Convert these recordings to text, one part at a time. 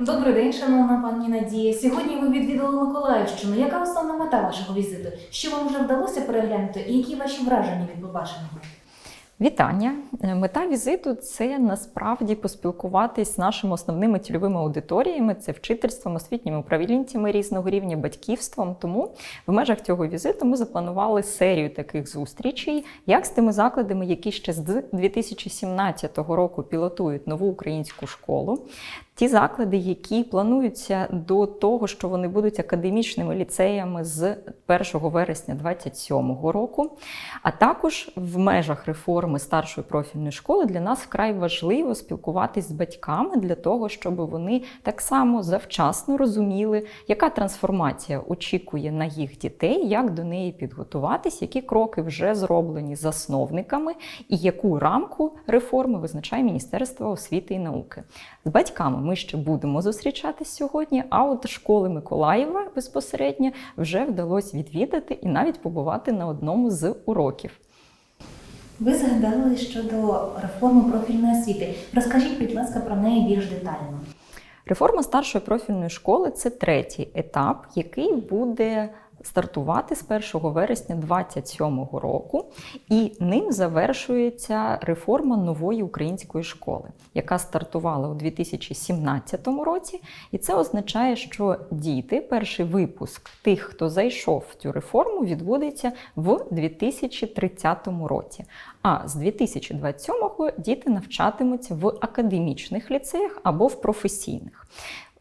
Добрий день, шановна пані Надія. Сьогодні ви відвідали Миколаївщину. Яка основна мета вашого візиту? Що вам вже вдалося переглянути і які ваші враження від побаченого? Вітання! Е, Мета візиту це насправді поспілкуватись з нашими основними цільовими аудиторіями, це вчительством, освітніми управлінцями різного рівня, батьківством. Тому в межах цього візиту ми запланували серію таких зустрічей, як з тими закладами, які ще з 2017 року пілотують нову українську школу. Ті заклади, які плануються до того, що вони будуть академічними ліцеями з 1 вересня 2027 року, а також в межах реформи старшої профільної школи для нас вкрай важливо спілкуватись з батьками для того, щоб вони так само завчасно розуміли, яка трансформація очікує на їх дітей, як до неї підготуватись, які кроки вже зроблені засновниками, і яку рамку реформи визначає Міністерство освіти і науки. З батьками ми ще будемо зустрічатись сьогодні. А от школи Миколаєва безпосередньо вже вдалося відвідати і навіть побувати на одному з уроків. Ви згадали щодо реформи профільної освіти. Розкажіть, будь ласка, про неї більш детально. Реформа старшої профільної школи це третій етап, який буде стартувати з 1 вересня 2027 року, і ним завершується реформа нової української школи, яка стартувала у 2017 році. І це означає, що діти, перший випуск тих, хто зайшов в цю реформу, відбудеться в 2030 році. А з 2027-го діти навчатимуться в академічних ліцеях або в професійних.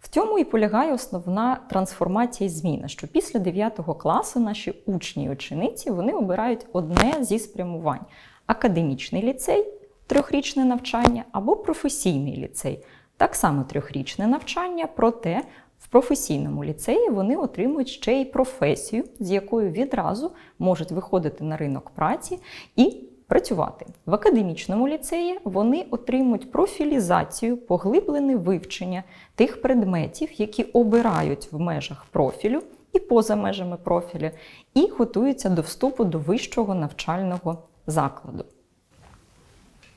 В цьому і полягає основна трансформація і зміна, що після 9 класу наші учні і учениці вони обирають одне зі спрямувань: академічний ліцей, трьохрічне навчання або професійний ліцей. Так само трьохрічне навчання, проте в професійному ліцеї вони отримують ще й професію, з якою відразу можуть виходити на ринок праці і працювати. В академічному ліцеї вони отримують профілізацію, поглиблене вивчення тих предметів, які обирають в межах профілю і поза межами профілю, і готуються до вступу до вищого навчального закладу.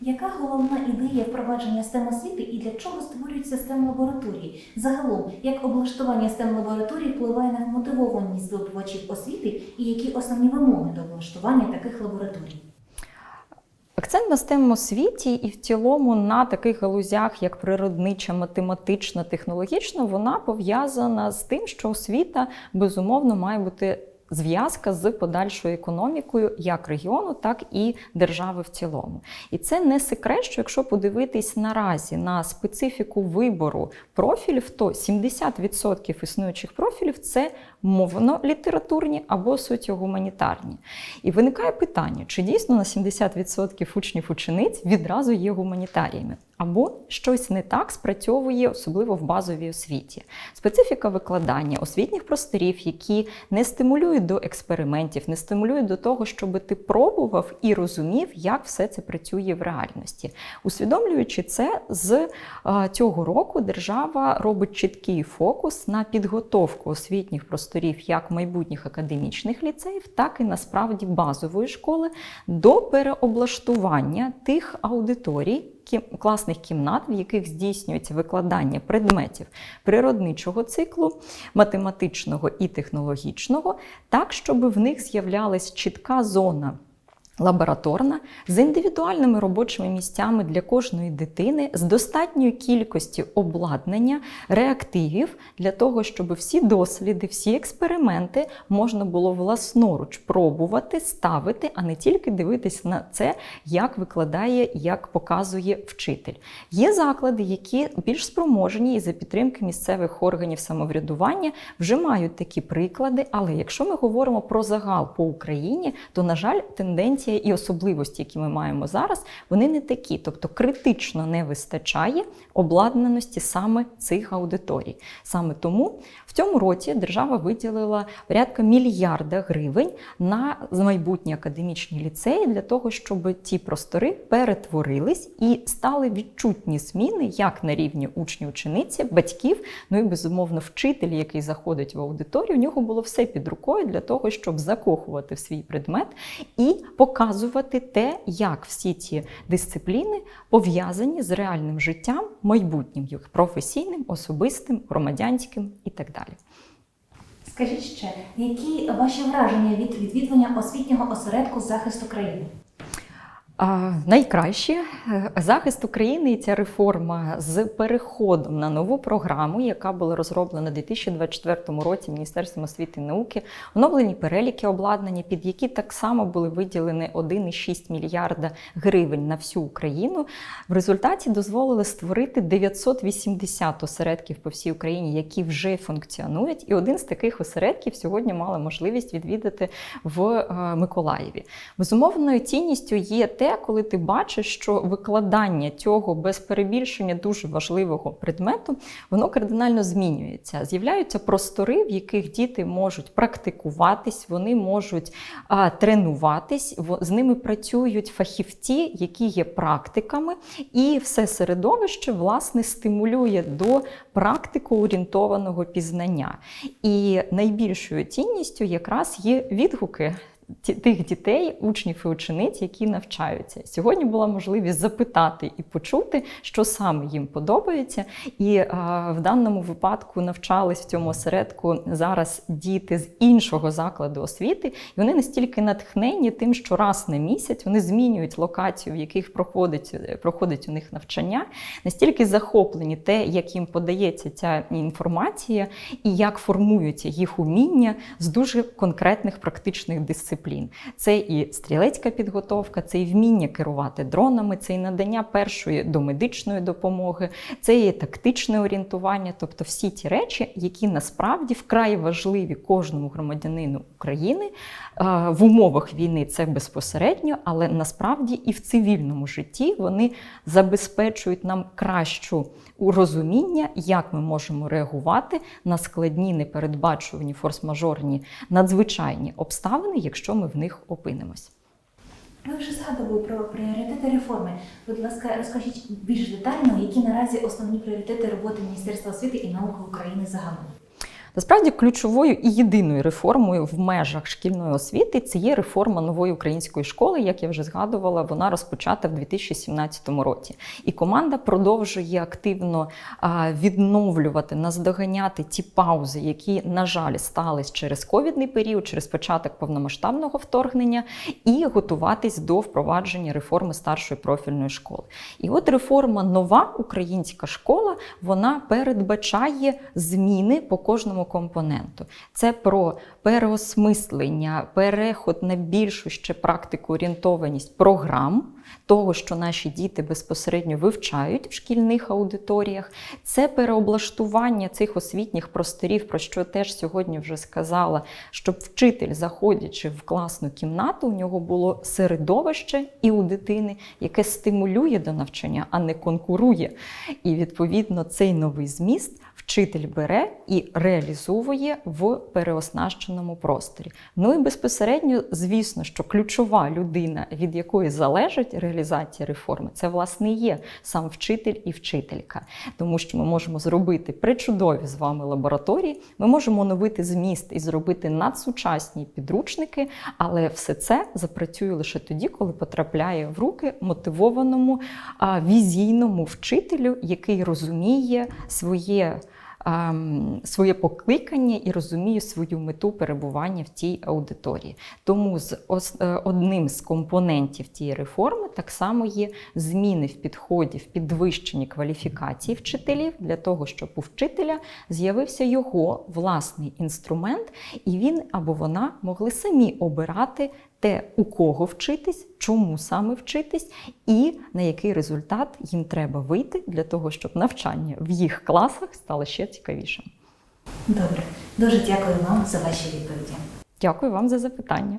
Яка головна ідея впровадження STEM освіти і для чого створюють систему лабораторії? Загалом, як облаштування STEM лабораторій впливає на мотивованість здобувачів освіти і які основні вимоги до облаштування таких лабораторій? Акцент на STEM освіті і в цілому на таких галузях, як природнича, математична, технологічна, вона пов'язана з тим, що освіта безумовно має бути зв'язка з подальшою економікою як регіону, так і держави в цілому. І це не секрет, що якщо подивитись наразі на специфіку вибору профілів, то 70% існуючих профілів це мовно-літературні або соціогуманітарні. І виникає питання, чи дійсно на 70% учнів учениць відразу є гуманітаріями? Або щось не так спрацьовує, особливо в базовій освіті. Специфіка викладання освітніх просторів, які не стимулюють до експериментів, не стимулюють до того, щоб ти пробував і розумів, як все це працює в реальності. Усвідомлюючи це, з цього року держава робить чіткий фокус на підготовку освітніх просторів як майбутніх академічних ліцеїв, так і насправді базової школи до переоблаштування тих аудиторій класних кімнат, в яких здійснюється викладання предметів природничого циклу, математичного і технологічного, так, щоб в них з'являлась чітка зона. Лабораторна з індивідуальними робочими місцями для кожної дитини, з достатньою кількістю обладнання, реактивів для того, щоб всі досліди, всі експерименти можна було власноруч пробувати, ставити, а не тільки дивитись на це, як викладає, як показує вчитель. Є заклади, які більш спроможні і за підтримки місцевих органів самоврядування вже мають такі приклади. Але якщо ми говоримо про загал по Україні, то на жаль, тенденція і особливості, які ми маємо зараз, вони не такі. Тобто критично не вистачає обладнаності саме цих аудиторій. Саме тому цьому році держава виділила порядка мільярда гривень на майбутні академічні ліцеї для того, щоб ті простори перетворились і стали відчутні зміни як на рівні учнів, учениці, батьків, ну і безумовно вчитель, який заходить в аудиторію. У нього було все під рукою для того, щоб закохувати в свій предмет і показувати те, як всі ці дисципліни пов'язані з реальним життям, майбутнім їх професійним, особистим, громадянським і так далі. Скажіть ще, які ваші враження від відвідування освітнього осередку захисту країни? Найкраще е, захист України і ця реформа з переходом на нову програму, яка була розроблена у 2024 році Міністерством освіти і науки, оновлені переліки обладнання, під які так само були виділені 1,6 мільярда гривень на всю Україну. В результаті дозволили створити 980 осередків по всій Україні, які вже функціонують. І один з таких осередків сьогодні мали можливість відвідати в е, Миколаєві. Безумовною цінністю є те, коли ти бачиш, що викладання цього без перебільшення дуже важливого предмету, воно кардинально змінюється. З'являються простори, в яких діти можуть практикуватись, вони можуть а, тренуватись, з ними працюють фахівці, які є практиками, і все середовище власне стимулює до практико-орієнтованого пізнання. І найбільшою цінністю якраз є відгуки. Тих дітей, учнів і учениць, які навчаються. Сьогодні була можливість запитати і почути, що саме їм подобається. І е, в даному випадку навчались в цьому осередку зараз діти з іншого закладу освіти, і вони настільки натхнені тим, що раз на місяць вони змінюють локацію, в яких проходить, проходить у них навчання, настільки захоплені те, як їм подається ця інформація і як формуються їх уміння з дуже конкретних практичних дисциплін. Це і стрілецька підготовка, це і вміння керувати дронами, це і надання першої домедичної допомоги, це і тактичне орієнтування, тобто всі ті речі, які насправді вкрай важливі кожному громадянину України Е, в умовах війни. Це безпосередньо, але насправді і в цивільному житті вони забезпечують нам кращу розуміння, як ми можемо реагувати на складні, непередбачувані форс-мажорні надзвичайні обставини, якщо ми в них опинимось. Ви вже згадували про пріоритети реформи. Будь ласка, розкажіть більш детально, які наразі основні пріоритети роботи Міністерства освіти і науки України загалом. Насправді ключовою і єдиною реформою в межах шкільної освіти це є реформа нової української школи, як я вже згадувала, вона розпочата в 2017 році. І команда продовжує активно відновлювати, наздоганяти ті паузи, які, на жаль, стались через ковідний період, через початок повномасштабного вторгнення, і готуватись до впровадження реформи старшої профільної школи. І от реформа нова українська школа вона передбачає зміни по кожному компоненту. Це про переосмислення, переход на більшу ще практику орієнтованість програм. Того, що наші діти безпосередньо вивчають в шкільних аудиторіях, це переоблаштування цих освітніх просторів, про що теж сьогодні вже сказала, щоб вчитель, заходячи в класну кімнату, у нього було середовище і у дитини, яке стимулює до навчання, а не конкурує. І відповідно цей новий зміст вчитель бере і реалізовує в переоснащеному просторі. Ну і безпосередньо, звісно, що ключова людина, від якої залежить реалізація реформи, це власне є сам вчитель і вчителька, тому що ми можемо зробити причудові з вами лабораторії, ми можемо оновити зміст і зробити надсучасні підручники, але все це запрацює лише тоді, коли потрапляє в руки мотивованому візійному вчителю, який розуміє своє. Своє покликання і розуміє свою мету перебування в цій аудиторії. Тому з е, одним з компонентів тієї реформи так само є зміни в підході, в підвищенні кваліфікації вчителів для того, щоб у вчителя з'явився його власний інструмент, і він або вона могли самі обирати те, у кого вчитись, чому саме вчитись, і на який результат їм треба вийти для того, щоб навчання в їх класах стало ще цікавішим. Добре, дуже дякую вам за ваші відповіді. Дякую вам за запитання.